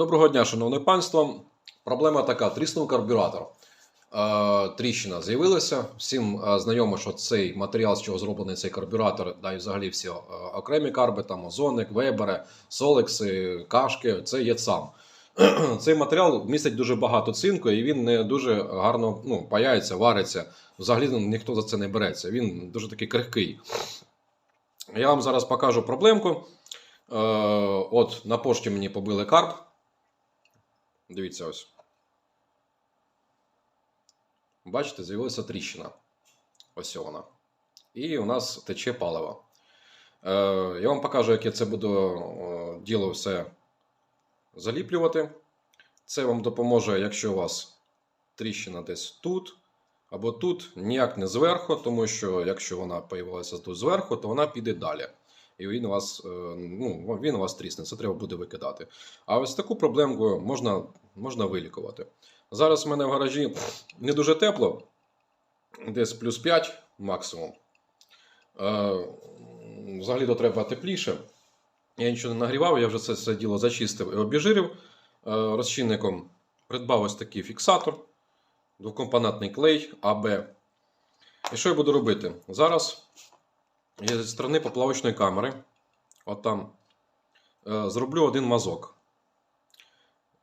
Доброго дня, шановне панство. Проблема така: тріснув карбюратор. Е, Тріщина з'явилася. Всім е, знайомо, що цей матеріал, з чого зроблений цей карбюратор, да і взагалі всі е, окремі карби, там озоник, вебери, солекси, кашки, це є сам. Цей матеріал містить дуже багато цинку, і він не дуже гарно ну, паяється, вариться. Взагалі ну, ніхто за це не береться. Він дуже такий крихкий. Я вам зараз покажу проблемку. От на пошті мені побили карп. Дивіться ось. Бачите, з'явилася тріщина. Ось вона. І у нас тече паливо. Е, я вам покажу, як я це буду діло все заліплювати. Це вам допоможе, якщо у вас тріщина десь тут або тут, ніяк не зверху, тому що якщо вона появилася тут зверху, то вона піде далі. І він у вас, е, ну, він у вас трісне, це треба буде викидати. А ось таку проблемку можна, можна вилікувати. Зараз в мене в гаражі не дуже тепло, десь плюс 5 максимум. Е, Взагалі-то треба тепліше. Я нічого не нагрівав, я вже це все діло зачистив і обіжирив е, розчинником. Придбав ось такий фіксатор, двокомпонентний клей АБ. І що я буду робити? Зараз зі сторони поплавочної камери, от там, е, зроблю один мазок.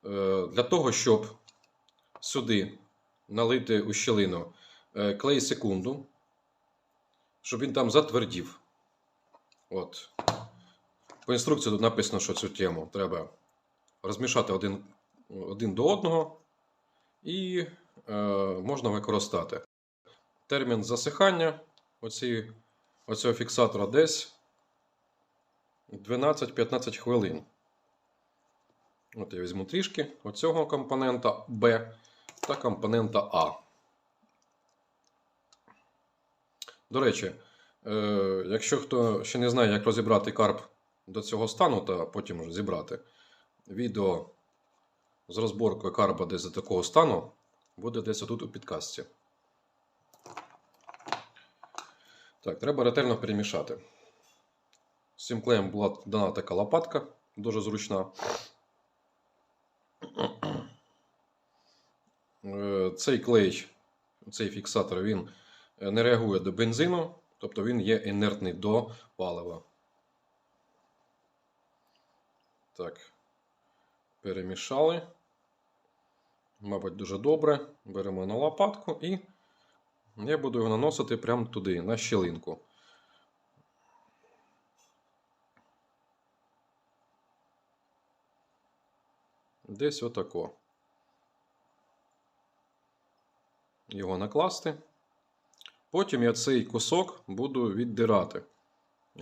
Е, Для того, щоб сюди налити у щілину е, клей секунду, щоб він там затвердів. От. По інструкції тут написано, що цю тему треба розмішати один, один до одного і е, можна використати. Термін засихання оці, оцього фіксатора десь 12-15 хвилин. От я візьму трішки оцього компонента B та компонента А. До речі, е, якщо хто ще не знає, як розібрати карп до цього стану, та потім вже зібрати, відео з розборкою карпа десь до такого стану буде десь отут у підкасті. Так, треба ретельно перемішати. З цим клеєм була дана така лопатка, дуже зручна. Е, Цей клей, цей фіксатор, він е, не реагує до бензину, тобто він є інертний до палива. Так, перемішали. Мабуть, дуже добре. Беремо на лопатку і я буду його наносити прямо туди, на щілинку. Десь отако. Його накласти. Потім я цей кусок буду віддирати.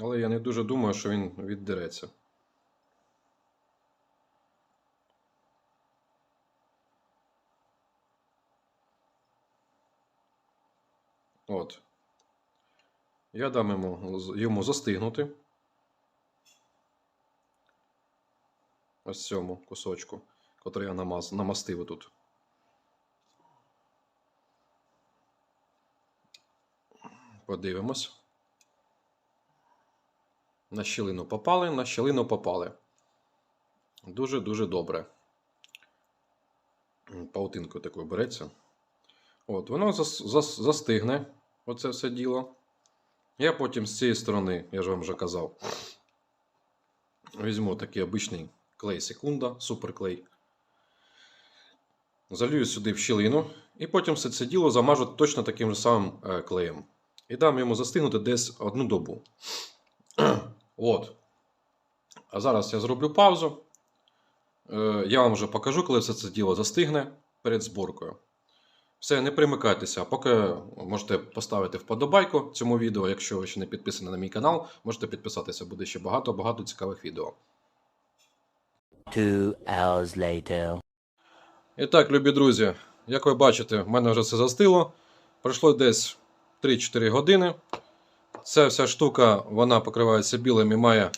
Але я не дуже думаю, що він віддереться. От. Я дам йому, йому застигнути. Ось цьому кусочку, котрий я намаз, намастив тут. Подивимось. На щілину попали, на щілину попали. Дуже-дуже добре. Паутинкою такою береться. От, воно зас, зас, застигне, оце все діло. Я потім з цієї сторони, я ж вам вже казав, візьму такий обичний клей секунда, суперклей. Залюю сюди в щілину, і потім все це діло замажу точно таким же самим е, клеєм. І дам йому застигнути десь одну добу. От. А зараз я зроблю паузу. Е, Я вам вже покажу, коли все це діло застигне перед зборкою. Все, не примикайтеся. А поки можете поставити вподобайку цьому відео. Якщо ви ще не підписані на мій канал, можете підписатися, буде ще багато-багато цікавих відео. Two hours later. І так, любі друзі, як ви бачите, в мене вже все застило. Пройшло десь 3-4 години. Ця вся штука вона покривається білим і має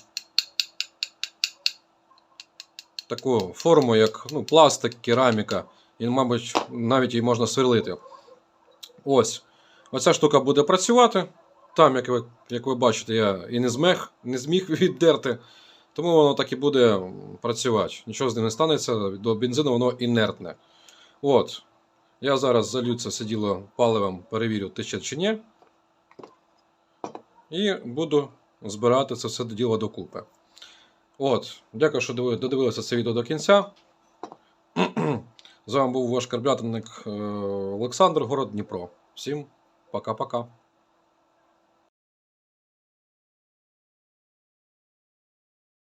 таку форму, як ну, пластик, кераміка. І, мабуть, навіть її можна сверлити. Ось. Оця штука буде працювати. Там, як ви, як ви бачите, я і не зміг, не зміг віддерти Тому воно так і буде працювати. Нічого з ним не станеться, до бензину воно інертне. От. Я зараз залью це все діло паливом, перевірю, тече чи ні. І буду збирати це все діло докупи. От. Дякую, що диви- додивилися це відео до кінця. З вами був ваш карблятник е, Олександр, город Дніпро. Всім пока-пока.